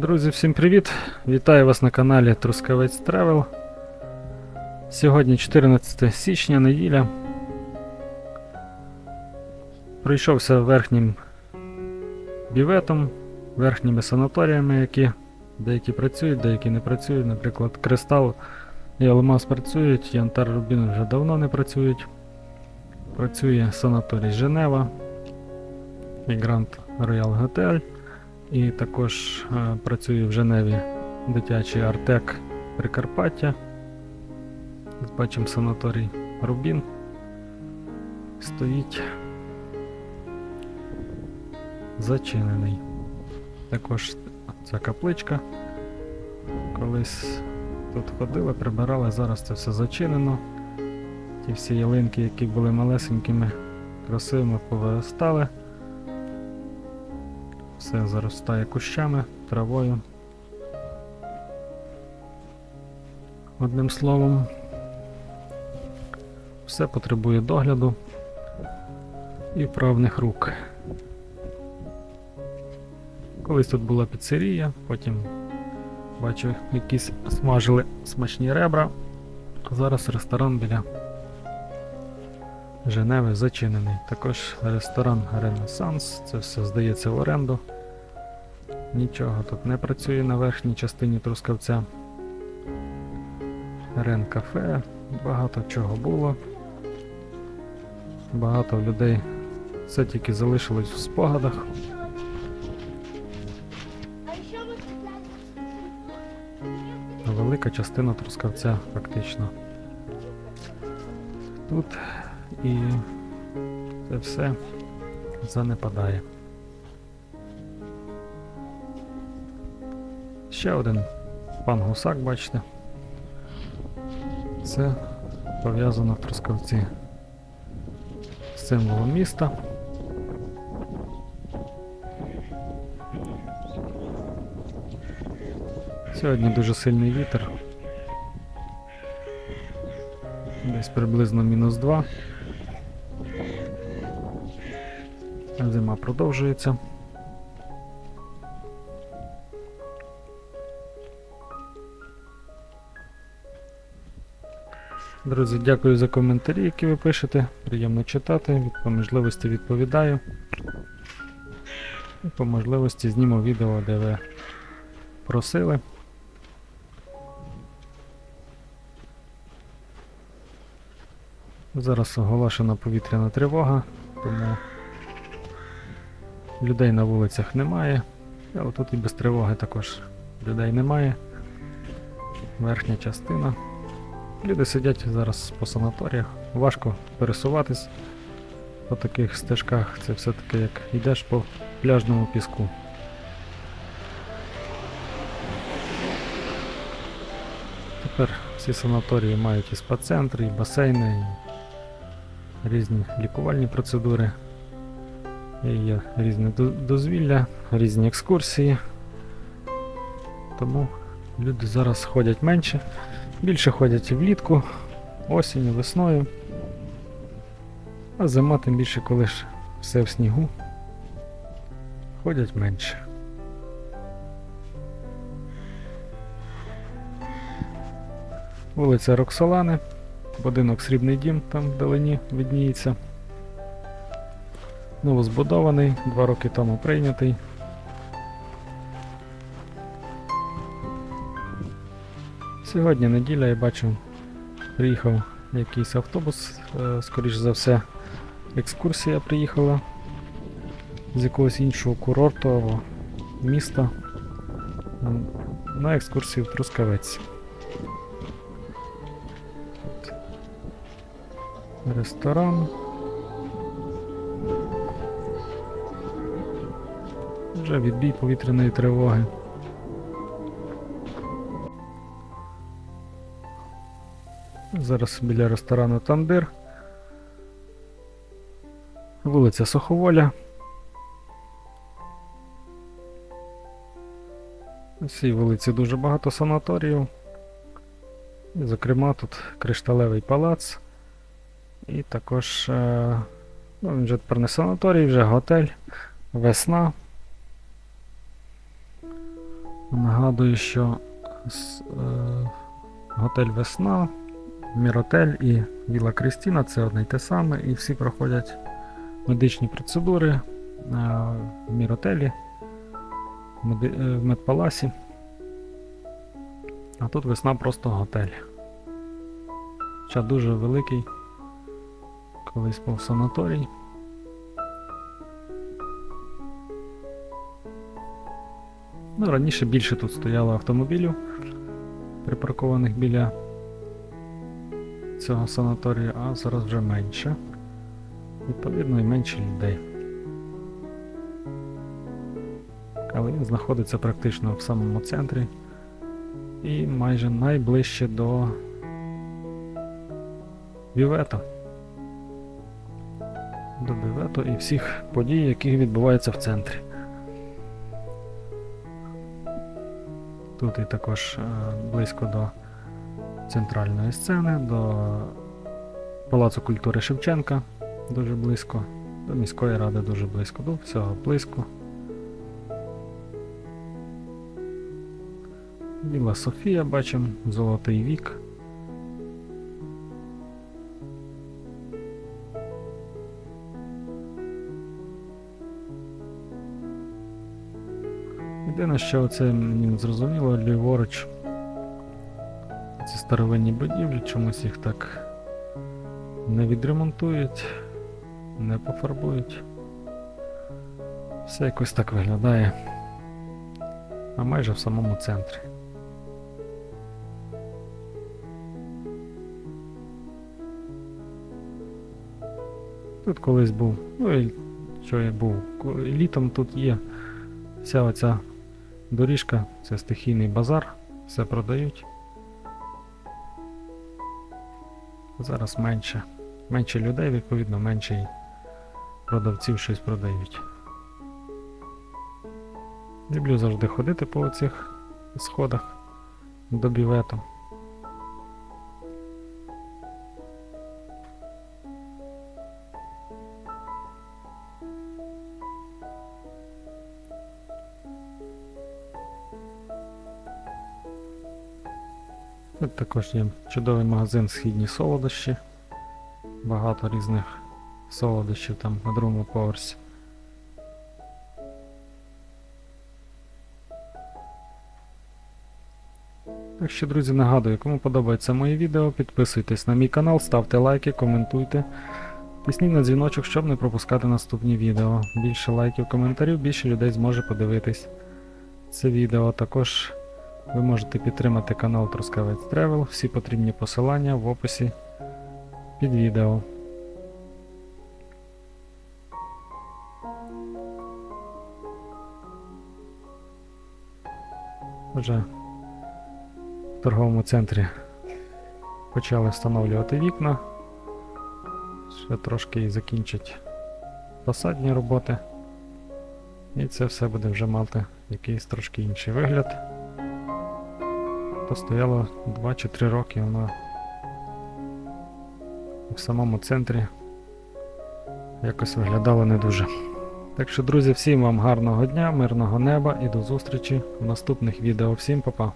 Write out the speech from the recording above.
Друзі, всім привіт! Вітаю вас на каналі Трускавець Тревел. Сьогодні 14 січня, неділя. Пройшовся верхнім біветом, верхніми санаторіями, які деякі працюють, деякі не працюють. Наприклад, Кристал і Алмаз працюють, Янтар Рубін вже давно не працюють. Працює санаторій Женева і Гранд Роял Готель. І також е, працює в Женеві дитячий Артек Прикарпаття. Бачимо санаторій Рубін. Стоїть зачинений. Також ця капличка. Колись тут ходили, прибирали, зараз це все зачинено. Ті всі ялинки, які були малесенькими, красивими, повиростали. Все заростає кущами, травою. Одним словом, все потребує догляду і вправних рук. Колись тут була піцерія, потім бачу, якісь смажили смачні ребра, а зараз ресторан біля Женеви зачинений. Також ресторан Ренесанс, це все здається в оренду. Нічого тут не працює на верхній частині Трускавця. Рен кафе, багато чого було. Багато людей. Все тільки залишилось в спогадах. Велика частина Трускавця фактично. Тут і це все занепадає. Ще один пан гусак, бачите. Це пов'язано в Трускавці з символом міста. Сьогодні дуже сильний вітер. Десь приблизно мінус 2. Зима продовжується. Друзі, дякую за коментарі, які ви пишете. Приємно читати, по можливості відповідаю. І по можливості зніму відео, де ви просили. Зараз оголошена повітряна тривога, тому людей на вулицях немає. Але тут і без тривоги також людей немає. Верхня частина. Люди сидять зараз по санаторіях. Важко пересуватись по таких стежках. Це все-таки як йдеш по пляжному піску. Тепер всі санаторії мають і спа-центри, і басейни, і різні лікувальні процедури. І є різне дозвілля, різні екскурсії. Тому люди зараз ходять менше. Більше ходять влітку, осінню, весною. А зима тим більше, коли ж все в снігу. Ходять менше. Вулиця Роксолани, будинок Срібний дім там вдалині видніється. Новозбудований, два роки тому прийнятий. Сьогодні неділя, я бачу, приїхав якийсь автобус, е, скоріш за все, екскурсія приїхала з якогось іншого курорту або міста на екскурсію в Трускавець. Ресторан. Вже відбій повітряної тривоги. Зараз біля ресторану Тандир. Вулиця Суховоля. На цій вулиці дуже багато санаторіїв. І, зокрема, тут кришталевий палац. І також, е, ну, він вже тепер не санаторій, вже готель, весна. Нагадую, що е, готель Весна, Міротель і Віла Крістіна це одне й те саме, і всі проходять медичні процедури е, в Міротелі, е, в Медпаласі. А тут весна просто готель. Хоча дуже великий. Колись був санаторій. Ну, раніше більше тут стояло автомобілів, припаркованих біля цього санаторію, а зараз вже менше. Відповідно, і менше людей. Але він знаходиться практично в самому центрі і майже найближче до Бівета. До Бівету і всіх подій, які відбуваються в центрі. Тут і також е, близько до центральної сцени, до Палацу культури Шевченка дуже близько, до міської ради дуже близько, до всього близько. Біла Софія бачимо, Золотий вік. Єдине, що це мені зрозуміло, ліворуч старовинні будівлі, чомусь їх так не відремонтують, не пофарбують. Все якось так виглядає. А майже в самому центрі. Тут колись був, ну і що я був, літом тут є вся оця доріжка, це стихійний базар, все продають. Зараз менше. Менше людей, відповідно, менше і продавців щось продають. Люблю завжди ходити по оцих сходах до бівету. Тут також є чудовий магазин східні солодощі. Багато різних солодощів там на другому поверсі. Так що, друзі, нагадую, кому подобається моє відео, підписуйтесь на мій канал, ставте лайки, коментуйте. Тисніть на дзвіночок, щоб не пропускати наступні відео. Більше лайків, коментарів, більше людей зможе подивитись це відео. Також ви можете підтримати канал Трускавець Тревел. Всі потрібні посилання в описі під відео. Вже в торговому центрі почали встановлювати вікна. Ще трошки і закінчать фасадні роботи. І це все буде вже мати якийсь трошки інший вигляд. Постояло 2 чи 3 роки вона в самому центрі якось виглядало не дуже. Так що, друзі, всім вам гарного дня, мирного неба і до зустрічі в наступних відео. Всім па-па!